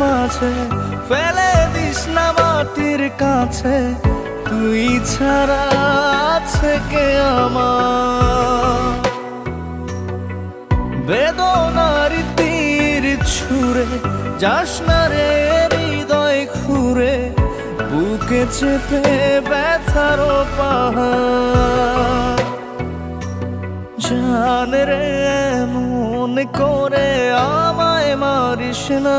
মাঝে, ফেলে দিস না মাটির কাছে, তুই ছাড়া আছে কে আমার? তীর ছুঁড়ে, যাস না রে হৃদয় খুঁড়ে, বুকে চেপে ব্যথার পাহাড়। জান রে, মনে করে আমায় মারিস না।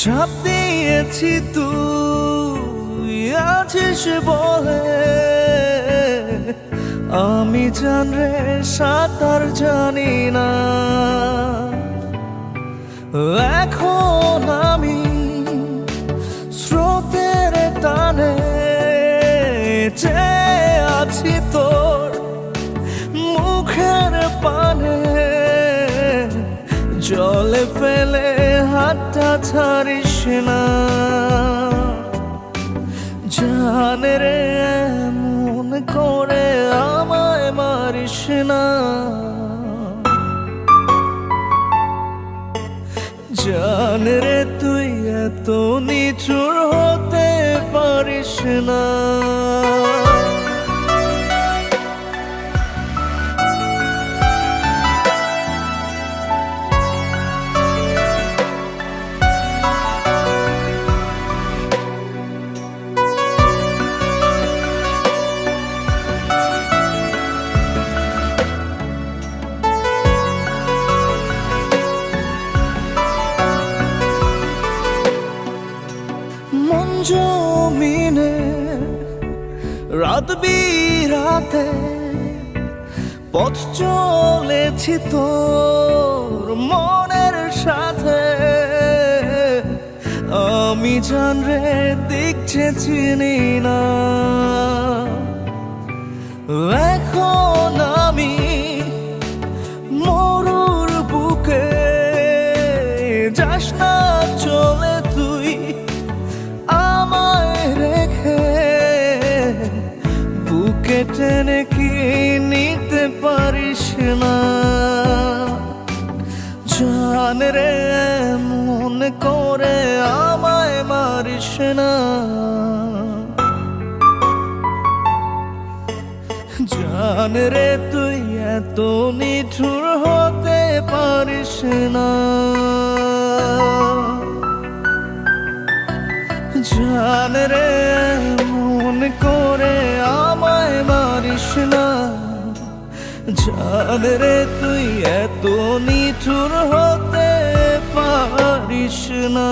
ঝাঁপ দিয়েছি তুই, আছিস বলে। আমি জান রে, সাঁতার জানি না। এখন আমি স্রোতের টানে চেয়ে আছি তোর মুখের পানে। জলে ফেলে হাতটা ছাড়িস না। জানে রে মন করে আমায় মারিস না। জান রে, তুই এত নিচুর হতে পারিস না। মন জমিনে রাত বিরাতে পথ চলেছি তোর মনের সাথে। আমি জান রে দেখছে চিনি না। এখন আমি মরুর বুকে যাস না বুকে টেনে কি নিতে পারিস না? জান রে, মনে করে আমায় মারিস না। জান রে, তুই এত নিঠুর হতে পারিস না। জান রে, মন করে জান রে তুই এত নিঠুর হতে পারিস না।